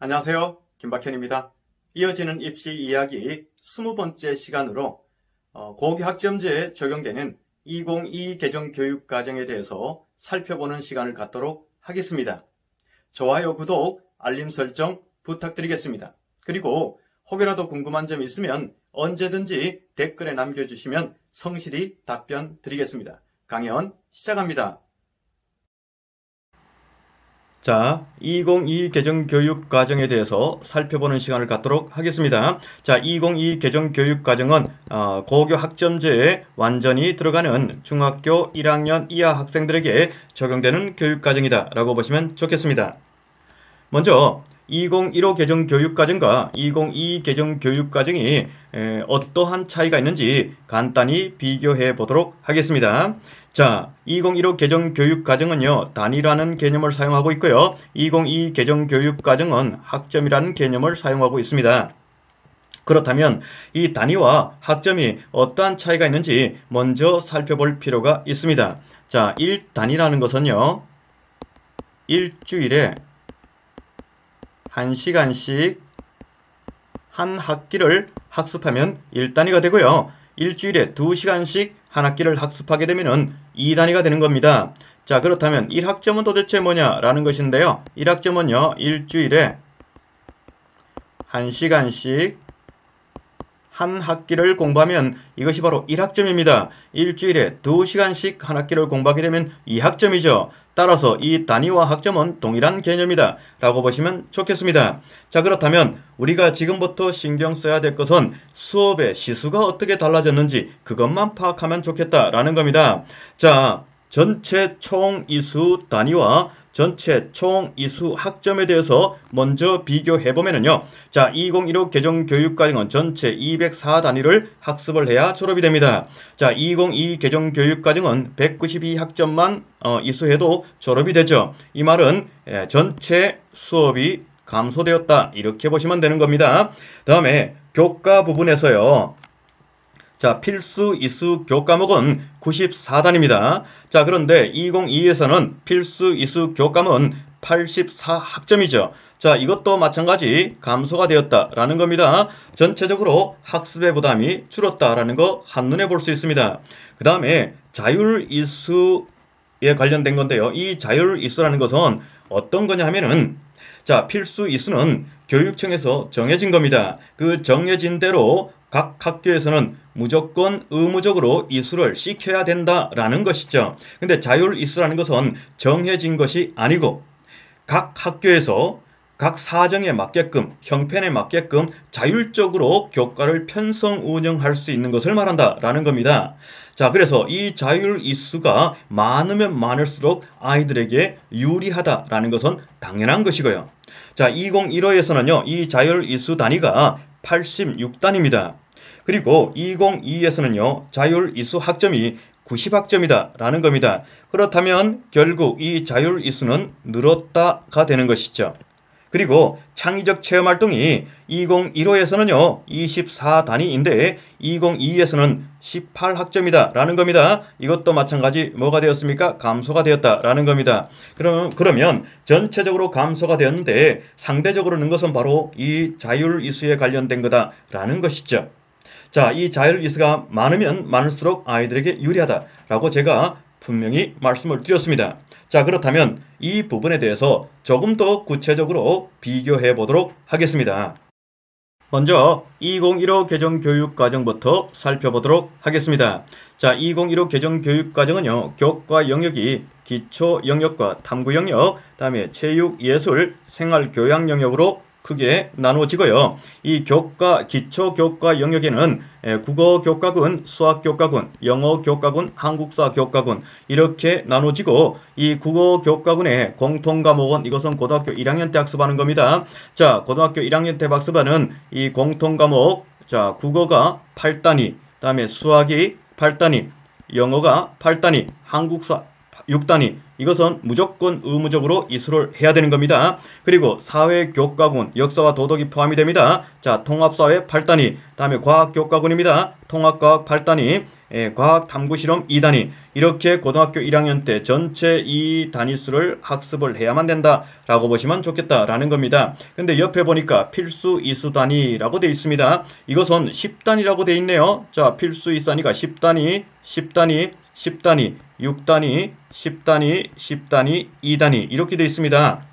안녕하세요. 김박현입니다. 이어지는 입시 이야기 20번째 시간으로 어, 고교 학점제에 적용되는 2022 개정 교육 과정에 대해서 살펴보는 시간을 갖도록 하겠습니다. 좋아요, 구독, 알림 설정 부탁드리겠습니다. 그리고 혹여라도 궁금한 점 있으면 언제든지 댓글에 남겨주시면 성실히 답변 드리겠습니다. 강연 시작합니다. 자, 2022 개정 교육 과정에 대해서 살펴보는 시간을 갖도록 하겠습니다. 자, 2022 개정 교육 과정은 어, 고교 학점제에 완전히 들어가는 중학교 1학년 이하 학생들에게 적용되는 교육 과정이다라고 보시면 좋겠습니다. 먼저 2015 개정 교육 과정과 2022 개정 교육 과정이 에, 어떠한 차이가 있는지 간단히 비교해 보도록 하겠습니다. 자, 2015 개정 교육 과정은요, 단위라는 개념을 사용하고 있고요. 2022 개정 교육 과정은 학점이라는 개념을 사용하고 있습니다. 그렇다면 이 단위와 학점이 어떠한 차이가 있는지 먼저 살펴볼 필요가 있습니다. 자, 1단위라는 것은요, 일주일에 1시간씩 한 학기를 학습하면 1단위가 되고요. 일주일에 2시간씩 한 학기를 학습하게 되면 2단위가 되는 겁니다. 자, 그렇다면 1학점은 도대체 뭐냐라는 것인데요. 1학점은요, 일주일에 1시간씩 한 학기를 공부하면 이것이 바로 1학점입니다. 일주일에 2시간씩 한 학기를 공부하게 되면 2학점이죠. 따라서 이 단위와 학점은 동일한 개념이다. 라고 보시면 좋겠습니다. 자, 그렇다면 우리가 지금부터 신경 써야 될 것은 수업의 시수가 어떻게 달라졌는지 그것만 파악하면 좋겠다라는 겁니다. 자, 전체 총 이수 단위와 전체 총 이수 학점에 대해서 먼저 비교해 보면은요. 자, 2015 개정 교육 과정은 전체 204 단위를 학습을 해야 졸업이 됩니다. 자, 2022 개정 교육 과정은 192 학점만 어, 이수해도 졸업이 되죠. 이 말은 예, 전체 수업이 감소되었다. 이렇게 보시면 되는 겁니다. 다음에 교과 부분에서요. 자, 필수 이수 교과목은 94단입니다. 자, 그런데 2022에서는 필수 이수 교과목은 84학점이죠. 자, 이것도 마찬가지 감소가 되었다라는 겁니다. 전체적으로 학습의 부담이 줄었다라는 거 한눈에 볼 수 있습니다. 그 다음에 자율 이수에 관련된 건데요. 이 자율 이수라는 것은 어떤 거냐 하면은 자, 필수 이수는 교육청에서 정해진 겁니다. 그 정해진 대로 각 학교에서는 무조건 의무적으로 이수를 시켜야 된다라는 것이죠. 근데 자율 이수라는 것은 정해진 것이 아니고 각 학교에서 각 사정에 맞게끔 형편에 맞게끔 자율적으로 교과를 편성 운영할 수 있는 것을 말한다라는 겁니다. 자, 그래서 이 자율 이수가 많으면 많을수록 아이들에게 유리하다라는 것은 당연한 것이고요. 자, 2015에서는요, 이 자율 이수 단위가 86단입니다. 그리고 2022에서는요, 자율 이수 학점이 90학점이다 라는 겁니다. 그렇다면 결국 이 자율 이수는 늘었다가 되는 것이죠. 그리고 창의적 체험 활동이 2015에서는요, 24단위인데 2022에서는 18학점이다 라는 겁니다. 이것도 마찬가지 뭐가 되었습니까? 감소가 되었다 라는 겁니다. 그럼, 그러면 전체적으로 감소가 되었는데 상대적으로 는 것은 바로 이 자율 이수에 관련된 거다 라는 것이죠. 자, 이 자율 이수가 많으면 많을수록 아이들에게 유리하다라고 제가 분명히 말씀을 드렸습니다. 자, 그렇다면 이 부분에 대해서 조금 더 구체적으로 비교해 보도록 하겠습니다. 먼저 2015 개정 교육 과정부터 살펴보도록 하겠습니다. 자, 2015 개정 교육 과정은요, 교과 영역이 기초 영역과 탐구 영역, 다음에 체육, 예술, 생활 교양 영역으로 크게 나누어지고요. 이 교과, 기초 교과 영역에는 국어 교과군, 수학 교과군, 영어 교과군, 한국사 교과군 이렇게 나눠지고 이 국어 교과군의 공통 과목은 이것은 고등학교 1학년 때 학습하는 겁니다. 자, 고등학교 1학년 때 학습하는 이 공통 과목 자, 국어가 8단위, 다음에 수학이 8단위, 영어가 8단위, 한국사 6단위 이것은 무조건 의무적으로 이수를 해야 되는 겁니다. 그리고 사회 교과군 역사와 도덕이 포함이 됩니다. 자 통합사회 8단위 다음에 과학 교과군입니다. 통합과학 8단위 예, 과학 탐구 실험 2단위 이렇게 고등학교 1학년 때 전체 이 단위수를 학습을 해야만 된다라고 보시면 좋겠다라는 겁니다. 근데 옆에 보니까 필수 이수 단위라고 되어 있습니다. 이것은 10단위라고 되어 있네요. 자 필수 이수 단위가 10단위, 10단위, 10단위, 6단위, 10단위, 10단위, 2단위 이렇게 되어 있습니다.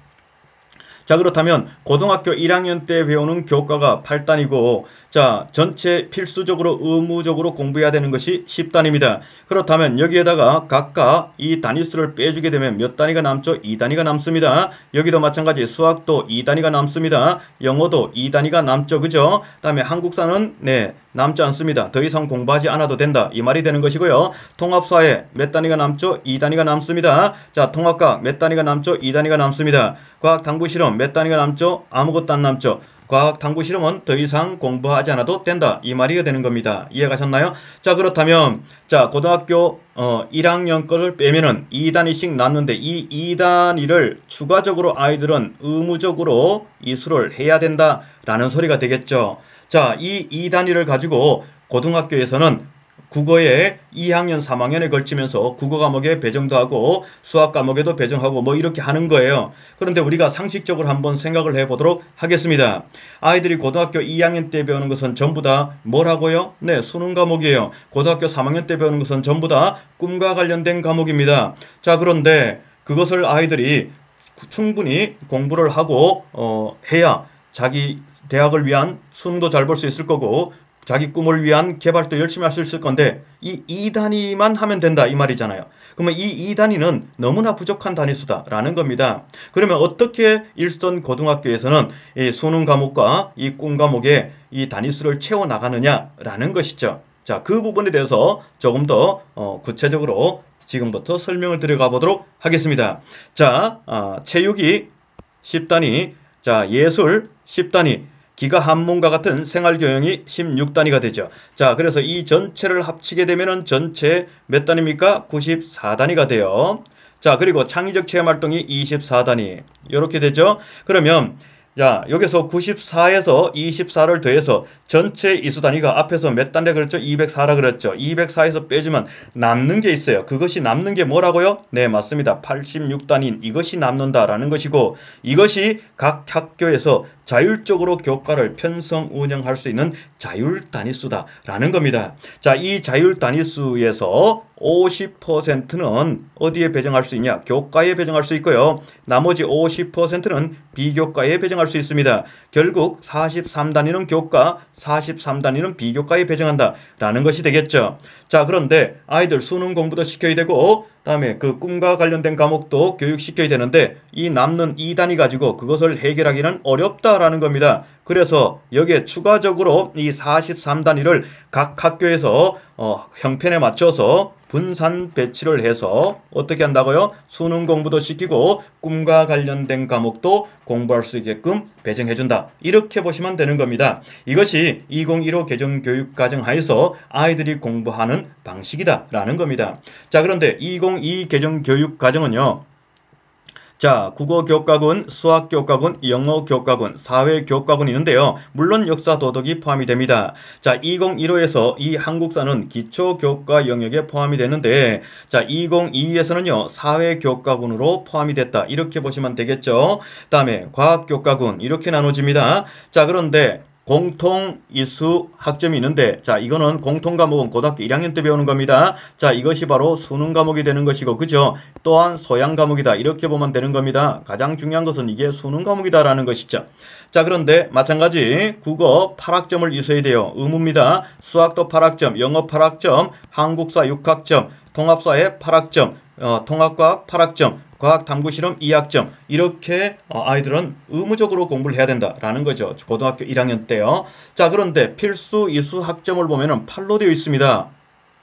자 그렇다면 고등학교 1학년 때 배우는 교과가 8단이고 자 전체 필수적으로 의무적으로 공부해야 되는 것이 10단입니다. 그렇다면 여기에다가 각각 이 단위수를 빼주게 되면 몇 단위가 남죠? 2단위가 남습니다. 여기도 마찬가지 수학도 2단위가 남습니다. 영어도 2단위가 남죠. 그죠? 다음에 한국사는 네 남지 않습니다. 더 이상 공부하지 않아도 된다. 이 말이 되는 것이고요. 통합사회 몇 단위가 남죠? 2단위가 남습니다. 자, 통합과학 몇 단위가 남죠? 2단위가 남습니다. 과학 당구 실험 몇 단위가 남죠? 아무것도 안 남죠. 과학 당구 실험은 더 이상 공부하지 않아도 된다. 이 말이 되는 겁니다. 이해가셨나요? 자, 그렇다면 자, 고등학교 어 1학년 거를 빼면은 2단위씩 남는데 이 2단위를 추가적으로 아이들은 의무적으로 이수를 해야 된다라는 소리가 되겠죠. 자, 이 2단위를 가지고 고등학교에서는 국어에 2학년, 3학년에 걸치면서 국어 과목에 배정도 하고 수학 과목에도 배정하고 뭐 이렇게 하는 거예요. 그런데 우리가 상식적으로 한번 생각을 해보도록 하겠습니다. 아이들이 고등학교 2학년 때 배우는 것은 전부 다 뭐라고요? 네, 수능 과목이에요. 고등학교 3학년 때 배우는 것은 전부 다 꿈과 관련된 과목입니다. 자, 그런데 그것을 아이들이 충분히 공부를 하고 어, 해야 자기 대학을 위한 수능도 잘 볼 수 있을 거고 자기 꿈을 위한 개발도 열심히 할 수 있을 건데 이 2단위만 하면 된다 이 말이잖아요. 그러면 이 2단위는 너무나 부족한 단위수다라는 겁니다. 그러면 어떻게 일선 고등학교에서는 이 수능 과목과 이 꿈 과목에 이 단위수를 채워 나가느냐라는 것이죠. 자, 그 부분에 대해서 조금 더 어, 구체적으로 지금부터 설명을 드려가 보도록 하겠습니다. 자, 어, 체육이 10단위, 자, 예술 10단위, 기가 한문과 같은 생활교양이 16단위가 되죠. 자, 그래서 이 전체를 합치게 되면은 전체 몇 단위입니까? 94단위가 돼요. 자, 그리고 창의적 체험 활동이 24단위. 이렇게 되죠. 그러면 자, 여기서 94에서 24를 더해서 전체 이수 단위가 앞에서 몇 단에 그랬죠? 204라 그랬죠. 204에서 빼주면 남는 게 있어요. 그것이 남는 게 뭐라고요? 네, 맞습니다. 86단인 이것이 남는다라는 것이고 이것이 각 학교에서 자율적으로 교과를 편성 운영할 수 있는 자율 단위수다라는 겁니다. 자, 이 자율 단위수에서 50%는 어디에 배정할 수 있냐? 교과에 배정할 수 있고요. 나머지 50%는 비교과에 배정할 수 있습니다. 결국 43단위는 교과, 43단위는 비교과에 배정한다. 라는 것이 되겠죠. 자, 그런데 아이들 수능 공부도 시켜야 되고, 다음에 그 꿈과 관련된 과목도 교육시켜야 되는데, 이 남는 2단위 가지고 그것을 해결하기는 어렵다라는 겁니다. 그래서 여기에 추가적으로 이 43단위를 각 학교에서 어, 형편에 맞춰서 분산 배치를 해서 어떻게 한다고요? 수능 공부도 시키고 꿈과 관련된 과목도 공부할 수 있게끔 배정해준다. 이렇게 보시면 되는 겁니다. 이것이 2015 개정 교육 과정 하에서 아이들이 공부하는 방식이다라는 겁니다. 자, 그런데 2022 개정 교육 과정은요. 자, 국어 교과군, 수학 교과군, 영어 교과군, 사회 교과군이 있는데요. 물론 역사 도덕이 포함이 됩니다. 자, 2015에서 이 한국사는 기초 교과 영역에 포함이 되는데 자, 2022에서는요. 사회 교과군으로 포함이 됐다. 이렇게 보시면 되겠죠. 다음에 과학 교과군 이렇게 나눠집니다. 자, 그런데 공통 이수 학점이 있는데 자 이거는 공통 과목은 고등학교 1학년 때 배우는 겁니다. 자 이것이 바로 수능 과목이 되는 것이고 그죠? 또한 소양 과목이다 이렇게 보면 되는 겁니다. 가장 중요한 것은 이게 수능 과목이다라는 것이죠. 자 그런데 마찬가지 국어 8학점을 이수해야 돼요. 의무입니다. 수학도 8학점, 영어 8학점, 한국사 6학점, 통합사회 8학점, 어, 통합과학 8학점, 과학 탐구 실험 2학점 이렇게 어, 아이들은 의무적으로 공부를 해야 된다라는 거죠. 고등학교 1학년 때요. 자, 그런데 필수 이수 학점을 보면은 8로 되어 있습니다.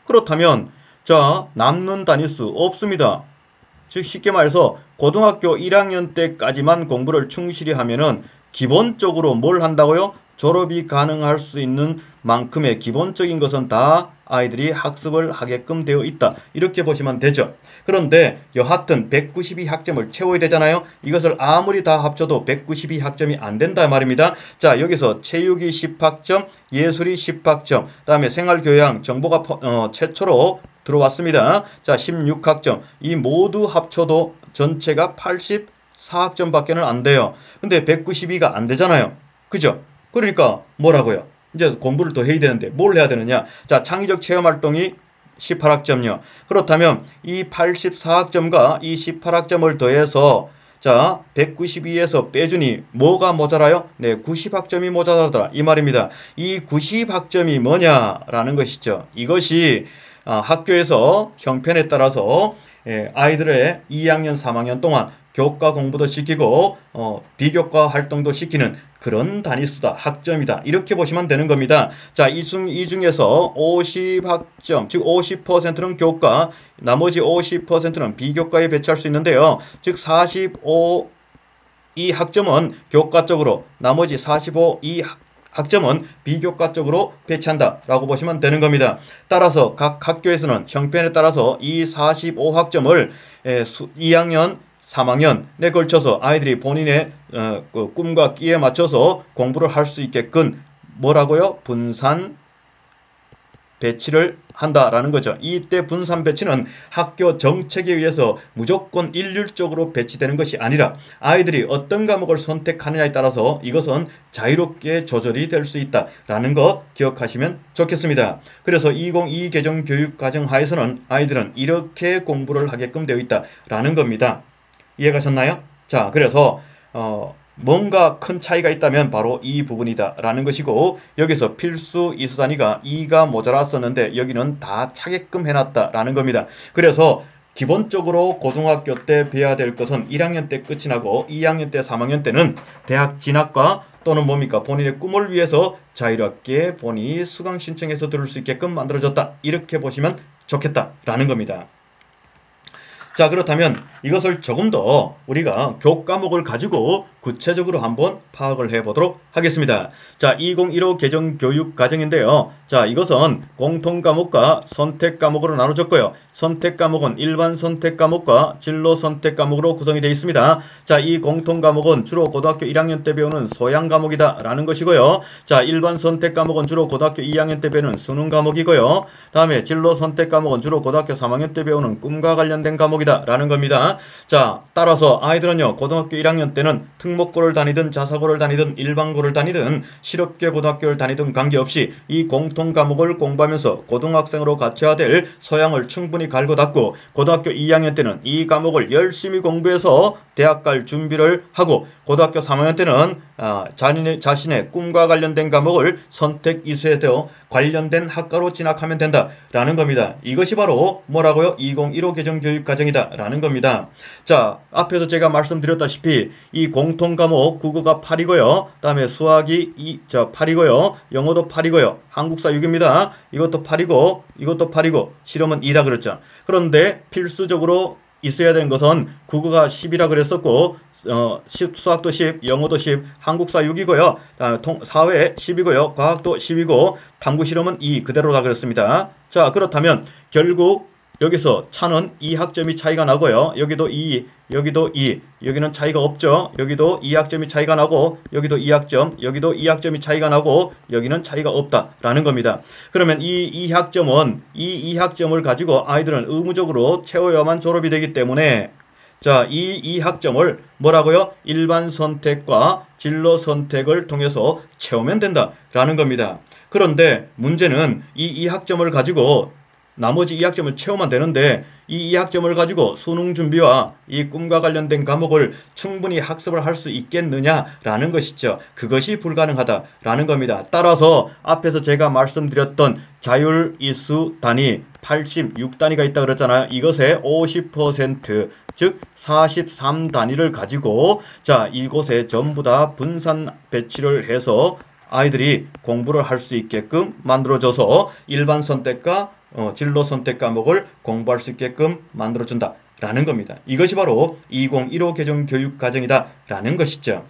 그렇다면 자, 남는 단위수 없습니다. 즉 쉽게 말해서 고등학교 1학년 때까지만 공부를 충실히 하면은 기본적으로 뭘 한다고요? 졸업이 가능할 수 있는 만큼의 기본적인 것은 다 아이들이 학습을 하게끔 되어 있다. 이렇게 보시면 되죠. 그런데 여하튼 192학점을 채워야 되잖아요. 이것을 아무리 다 합쳐도 192학점이 안 된다 말입니다. 자, 여기서 체육이 10학점, 예술이 10학점, 그다음에 생활교양, 정보가 포- 어, 최초로 들어왔습니다. 자, 16학점. 이 모두 합쳐도 전체가 84학점밖에는 안 돼요. 근데 192가 안 되잖아요. 그죠? 그러니까 뭐라고요? 이제 공부를 더 해야 되는데 뭘 해야 되느냐? 자, 창의적 체험 활동이 18학점요. 그렇다면 이 84학점과 이 18학점을 더해서 자, 192에서 빼주니 뭐가 모자라요? 네, 90학점이 모자라더라. 이 말입니다. 이 90학점이 뭐냐라는 것이죠. 이것이 아, 학교에서 형편에 따라서 예, 아이들의 2학년, 3학년 동안 교과 공부도 시키고 어, 비교과 활동도 시키는 그런 단위수다, 학점이다. 이렇게 보시면 되는 겁니다. 자, 이, 중, 이 중에서 50학점, 즉 50%는 교과, 나머지 50%는 비교과에 배치할 수 있는데요. 즉 45, 이 학점은 교과 쪽으로, 나머지 45, 이 학- 학점은 비교과 쪽으로 배치한다 라고 보시면 되는 겁니다. 따라서 각 학교에서는 형편에 따라서 이 45학점을 2학년, 3학년에 걸쳐서 아이들이 본인의 어, 그 꿈과 끼에 맞춰서 공부를 할 수 있게끔 뭐라고요? 분산 배치를 한다라는 거죠. 이때 분산 배치는 학교 정책에 의해서 무조건 일률적으로 배치되는 것이 아니라 아이들이 어떤 과목을 선택하느냐에 따라서 이것은 자유롭게 조절이 될 수 있다라는 거 기억하시면 좋겠습니다. 그래서 2022 개정 교육 과정 하에서는 아이들은 이렇게 공부를 하게끔 되어 있다라는 겁니다. 이해가셨나요? 자, 그래서 어, 뭔가 큰 차이가 있다면 바로 이 부분이다 라는 것이고 여기서 필수 이수 단위가 2가 모자랐었는데 여기는 다 차게끔 해놨다 라는 겁니다. 그래서 기본적으로 고등학교 때 배워야 될 것은 1학년 때 끝이 나고 2학년 때, 3학년 때는 대학 진학과 또는 뭡니까 본인의 꿈을 위해서 자유롭게 본인이 수강 신청해서 들을 수 있게끔 만들어졌다. 이렇게 보시면 좋겠다라는 겁니다. 자, 그렇다면 이것을 조금 더 우리가 교과목을 가지고 구체적으로 한번 파악을 해 보도록 하겠습니다. 자, 2015 개정 교육 과정인데요. 자, 이것은 공통 과목과 선택 과목으로 나눠졌고요. 선택 과목은 일반 선택 과목과 진로 선택 과목으로 구성이 되어 있습니다. 자, 이 공통 과목은 주로 고등학교 1학년 때 배우는 소양 과목이다 라는 것이고요. 자, 일반 선택 과목은 주로 고등학교 2학년 때 배우는 수능 과목이고요. 다음에 진로 선택 과목은 주로 고등학교 3학년 때 배우는 꿈과 관련된 과목이다 라는 겁니다. 자, 따라서 아이들은요, 고등학교 1학년 때는 특목고를 다니든 자사고를 다니든 일반고를 다니든 실업계 고등학교를 다니든 관계없이 이 공통 과목을 공부하면서 고등학생으로 갖춰야 될 소양을 충분히 갈고 닦고 고등학교 2학년 때는 이 과목을 열심히 공부해서 대학 갈 준비를 하고 고등학교 3학년 때는 아, 자신의, 자신의 꿈과 관련된 과목을 선택 이수해서 관련된 학과로 진학하면 된다라는 겁니다. 이것이 바로 뭐라고요? 2015 개정 교육 과정이다 라는 겁니다. 자, 앞에서 제가 말씀드렸다시피 이 공통 과목 국어가 8이고요. 그다음에 수학이 2, 저 8이고요. 영어도 8이고요. 한국사 6입니다. 이것도 8이고 이것도 8이고 실험은 2라 그랬죠. 그런데 필수적으로 있어야 되는 것은 국어가 10이라 그랬었고 어, 10, 수학도 10, 영어도 10, 한국사 6이고요. 아, 통, 사회 10이고요. 과학도 10이고 탐구 실험은 2 그대로라 그랬습니다. 자, 그렇다면 결국 여기서 차는 2학점이 차이가 나고요. 여기도 2, 여기도 2, 여기는 차이가 없죠. 여기도 2학점이 차이가 나고 여기도 2학점, 여기도 2학점이 차이가 나고 여기는 차이가 없다라는 겁니다. 그러면 이 2학점은 이 2학점을 가지고 아이들은 의무적으로 채워야만 졸업이 되기 때문에 자, 이 2학점을 뭐라고요? 일반 선택과 진로 선택을 통해서 채우면 된다라는 겁니다. 그런데 문제는 이 2학점을 가지고 나머지 2학점을 채우면 되는데 이 2학점을 가지고 수능 준비와 이 꿈과 관련된 과목을 충분히 학습을 할 수 있겠느냐라는 것이죠. 그것이 불가능하다라는 겁니다. 따라서 앞에서 제가 말씀드렸던 자율 이수 단위 86단위가 있다 그랬잖아요. 이것의 50%, 즉 43단위를 가지고 자, 이곳에 전부 다 분산 배치를 해서 아이들이 공부를 할 수 있게끔 만들어져서 일반 선택과 어, 진로 선택 과목을 공부할 수 있게끔 만들어준다. 라는 겁니다. 이것이 바로 2015 개정 교육 과정이다. 라는 것이죠.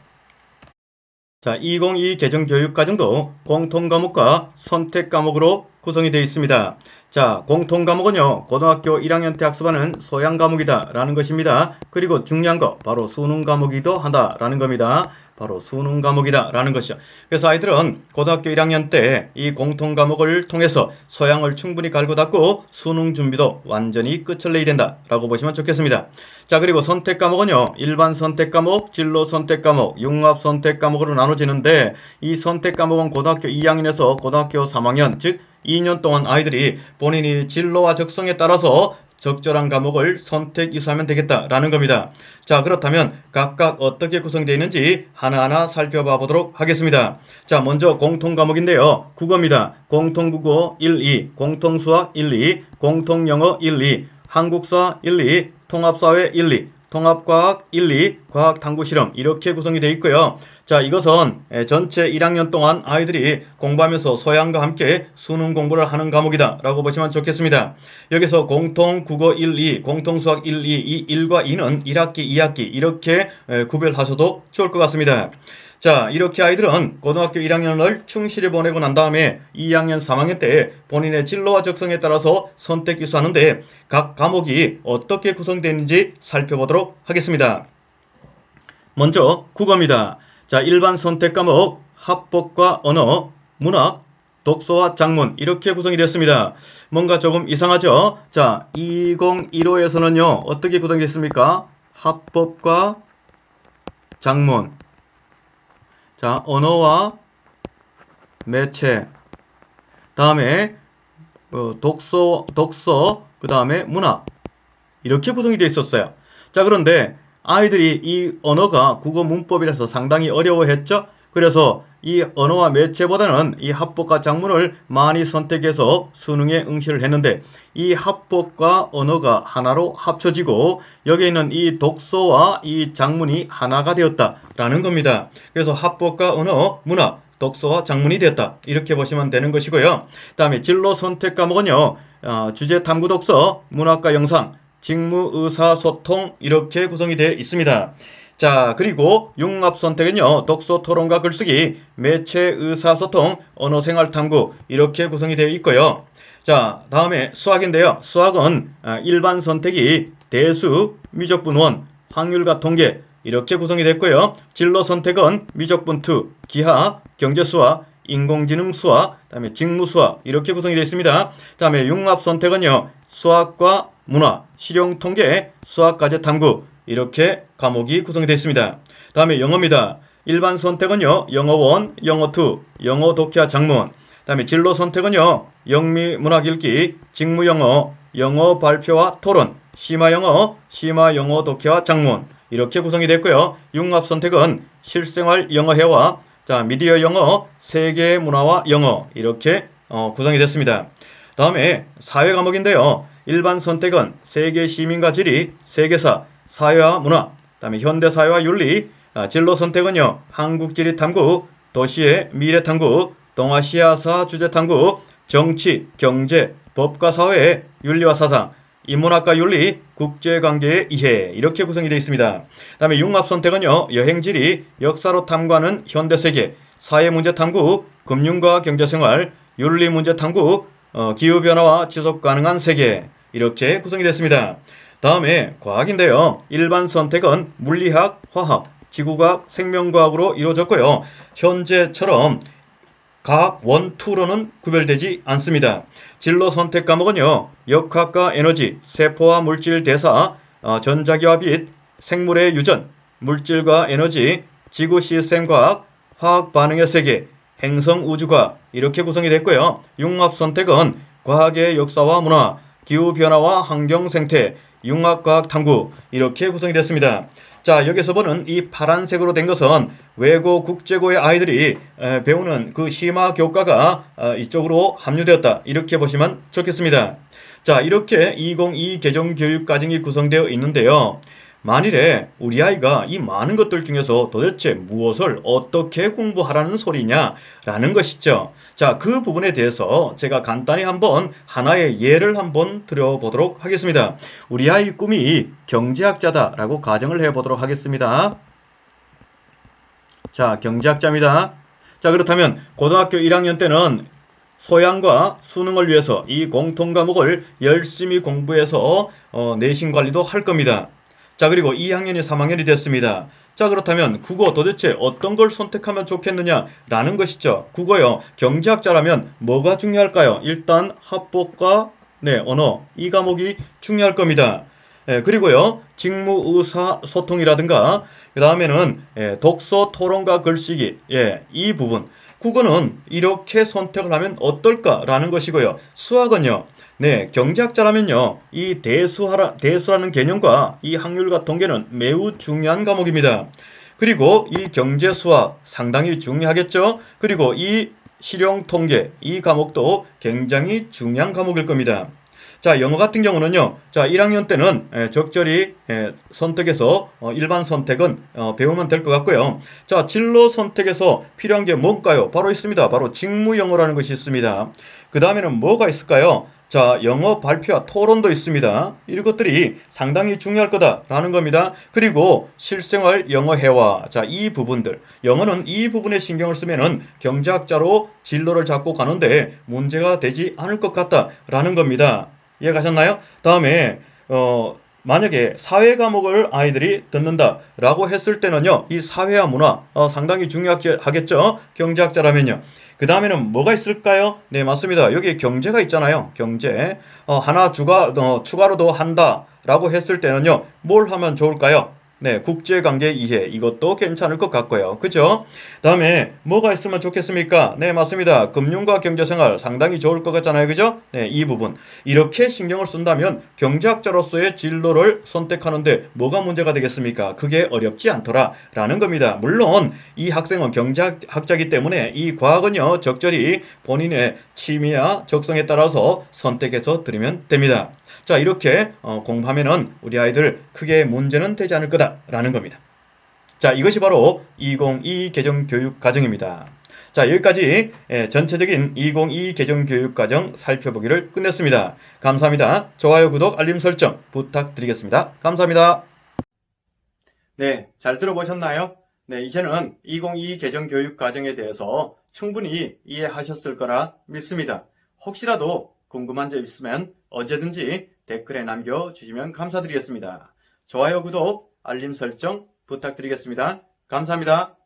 자, 202 개정 교육 과정도 공통 과목과 선택 과목으로 구성이 되어 있습니다. 자, 공통 과목은요, 고등학교 1학년 때 학습하는 소양 과목이다 라는 것입니다. 그리고 중요한 거, 바로 수능 과목이기도 하다라는 겁니다. 바로 수능 과목이다 라는 것이죠. 그래서 아이들은 고등학교 1학년 때 이 공통 과목을 통해서 소양을 충분히 갈고 닦고 수능 준비도 완전히 끝을 내야 된다 라고 보시면 좋겠습니다. 자, 그리고 선택 과목은요, 일반 선택 과목, 진로 선택 과목, 융합 선택 과목으로 나눠지는데 이 선택 과목은 고등학교 2학년에서 고등학교 3학년, 즉 2년 동안 아이들이 본인이 진로와 적성에 따라서 적절한 과목을 선택 이수하면 되겠다라는 겁니다. 자, 그렇다면 각각 어떻게 구성되어 있는지 하나하나 살펴봐 보도록 하겠습니다. 자, 먼저 공통 과목인데요. 국어입니다. 공통국어 1, 2, 공통수학 1, 2, 공통영어 1, 2, 한국사 1, 2, 통합사회 1, 2, 통합과학 1, 2, 과학 탐구 실험 이렇게 구성이 되어 있고요. 자, 이것은 에, 전체 1학년 동안 아이들이 공부하면서 소양과 함께 수능 공부를 하는 과목이다 라고 보시면 좋겠습니다. 여기서 공통 국어 1, 2, 공통 수학 1, 2, 이 1과 2는 1학기, 2학기 이렇게 에, 구별하셔도 좋을 것 같습니다. 자, 이렇게 아이들은 고등학교 1학년을 충실히 보내고 난 다음에 2학년, 3학년 때 본인의 진로와 적성에 따라서 선택 기수하는데 각 과목이 어떻게 구성되는지 살펴보도록 하겠습니다. 먼저 국어입니다. 자, 일반 선택 과목 합법과 언어, 문학, 독서와 작문 이렇게 구성이 되었습니다. 뭔가 조금 이상하죠? 자, 2015에서는요. 어떻게 구성됐습니까? 합법과 작문 자, 언어와 매체. 다음에 어, 독서, 독서, 그 다음에 문학. 이렇게 구성이 되어 있었어요. 자, 그런데 아이들이 이 언어가 국어 문법이라서 상당히 어려워했죠? 그래서 이 언어와 매체보다는 이 합법과 작문을 많이 선택해서 수능에 응시를 했는데 이 합법과 언어가 하나로 합쳐지고 여기에 있는 이 독서와 이 작문이 하나가 되었다라는 겁니다. 그래서 합법과 언어, 문학, 독서와 작문이 되었다. 이렇게 보시면 되는 것이고요. 다음에 진로 선택 과목은요. 어, 주제 탐구 독서, 문학과 영상, 직무 의사 소통 이렇게 구성이 되어 있습니다. 자, 그리고 융합 선택은요. 독서 토론과 글쓰기, 매체 의사 소통, 언어 생활 탐구 이렇게 구성이 되어 있고요. 자, 다음에 수학인데요. 수학은 아, 일반 선택이 대수, 미적분원, 확률과 통계 이렇게 구성이 됐고요. 진로 선택은 미적분투, 기하, 경제수학, 인공지능 수학, 다음에 직무 수학 이렇게 구성이 되어 있습니다. 다음에 융합 선택은요. 수학과 문화, 실용 통계, 수학 과제 탐구 이렇게 과목이 구성이 되어 있습니다. 다음에 영어입니다. 일반 선택은요. 영어 1, 영어 2, 영어 독해와 작문. 다음에 진로 선택은요. 영미 문학 읽기, 직무 영어, 영어 발표와 토론, 심화 영어, 심화 영어 독해와 작문. 이렇게 구성이 됐고요. 융합 선택은 실생활 영어 회화, 자, 미디어 영어, 세계 문화와 영어 이렇게 어, 구성이 됐습니다. 다음에 사회 과목인데요. 일반 선택은 세계 시민과 지리, 세계사, 사회와 문화, 다음에 현대 사회와 윤리, 아, 진로 선택은요. 한국 지리 탐구, 도시의 미래 탐구, 동아시아사 주제 탐구, 정치, 경제, 법과 사회, 윤리와 사상, 인문학과 윤리, 국제관계의 이해 이렇게 구성이 되어 있습니다. 다음에 융합 선택은요. 여행지리, 역사로 탐구하는 현대세계, 사회문제 탐구, 금융과 경제생활, 윤리문제 탐구, 어, 기후변화와 지속가능한 세계 이렇게 구성이 됐습니다. 다음에 과학인데요. 일반 선택은 물리학, 화학, 지구과학, 생명과학으로 이루어졌고요. 현재처럼 각 원, 투로는 구별되지 않습니다. 진로 선택 과목은요. 역학과 에너지, 세포와 물질 대사, 어, 전자기와 빛, 생물의 유전, 물질과 에너지, 지구 시스템 과학, 화학 반응의 세계, 행성 우주과학 이렇게 구성이 됐고요. 융합 선택은 과학의 역사와 문화, 기후 변화와 환경 생태, 융합과학 탐구 이렇게 구성이 됐습니다. 자 여기서 보는 이 파란색으로 된 것은 외고 국제고의 아이들이 에, 배우는 그 심화 교과가 어, 이쪽으로 합류되었다 이렇게 보시면 좋겠습니다. 자 이렇게 2022 개정 교육 과정이 구성되어 있는데요. 만일에 우리 아이가 이 많은 것들 중에서 도대체 무엇을 어떻게 공부하라는 소리냐라는 것이죠. 자, 그 부분에 대해서 제가 간단히 한번 하나의 예를 한번 드려보도록 하겠습니다. 우리 아이 꿈이 경제학자다라고 가정을 해보도록 하겠습니다. 자, 경제학자입니다. 자, 그렇다면 고등학교 1학년 때는 소양과 수능을 위해서 이 공통 과목을 열심히 공부해서 어, 내신 관리도 할 겁니다. 자, 그리고 2학년이 3학년이 됐습니다. 자, 그렇다면 국어 도대체 어떤 걸 선택하면 좋겠느냐라는 것이죠. 국어요. 경제학자라면 뭐가 중요할까요? 일단 합법과 네, 언어 이 과목이 중요할 겁니다. 예, 그리고요. 직무 의사 소통이라든가 그 다음에는 예, 독서 토론과 글쓰기 예, 이 부분 국어는 이렇게 선택을 하면 어떨까라는 것이고요. 수학은요. 네, 경제학자라면요. 이 대수하라, 대수라는 개념과 이 확률과 통계는 매우 중요한 과목입니다. 그리고 이 경제수학 상당히 중요하겠죠. 그리고 이 실용 통계 이 과목도 굉장히 중요한 과목일 겁니다. 자, 영어 같은 경우는요. 자, 1학년 때는 에, 적절히 에, 선택해서 어, 일반 선택은 어, 배우면 될 것 같고요. 자, 진로 선택에서 필요한 게 뭔가요? 바로 있습니다. 바로 직무 영어라는 것이 있습니다. 그 다음에는 뭐가 있을까요? 자, 영어 발표와 토론도 있습니다. 이것들이 상당히 중요할 거다라는 겁니다. 그리고 실생활 영어 회화. 자, 이 부분들. 영어는 이 부분에 신경을 쓰면은 경제학자로 진로를 잡고 가는데 문제가 되지 않을 것 같다라는 겁니다. 이해 가셨나요? 다음에, 어, 만약에 사회 과목을 아이들이 듣는다라고 했을 때는요, 이 사회와 문화 어, 상당히 중요하겠죠? 경제학자라면요. 그 다음에는 뭐가 있을까요? 네, 맞습니다. 여기 경제가 있잖아요. 경제. 어, 하나 추가, 어, 추가로 더 한다라고 했을 때는요, 뭘 하면 좋을까요? 네, 국제관계 이해 이것도 괜찮을 것 같고요. 그죠? 다음에 뭐가 있으면 좋겠습니까? 네, 맞습니다. 금융과 경제생활 상당히 좋을 것 같잖아요. 그죠? 네, 이 부분. 이렇게 신경을 쓴다면 경제학자로서의 진로를 선택하는데 뭐가 문제가 되겠습니까? 그게 어렵지 않더라 라는 겁니다. 물론 이 학생은 경제학자이기 때문에 이 과학은요, 적절히 본인의 취미와 적성에 따라서 선택해서 들으면 됩니다. 자, 이렇게 어, 공부하면은 우리 아이들 크게 문제는 되지 않을 거다 라는 겁니다. 자, 이것이 바로 2022 개정 교육 과정입니다. 자, 여기까지 예, 전체적인 2022 개정 교육 과정 살펴보기를 끝냈습니다. 감사합니다. 좋아요, 구독, 알림 설정 부탁드리겠습니다. 감사합니다. 네, 잘 들어보셨나요? 네, 이제는 2022 개정 교육 과정에 대해서 충분히 이해하셨을 거라 믿습니다. 혹시라도 궁금한 점 있으면 언제든지 댓글에 남겨주시면 감사드리겠습니다. 좋아요, 구독, 알림 설정 부탁드리겠습니다. 감사합니다.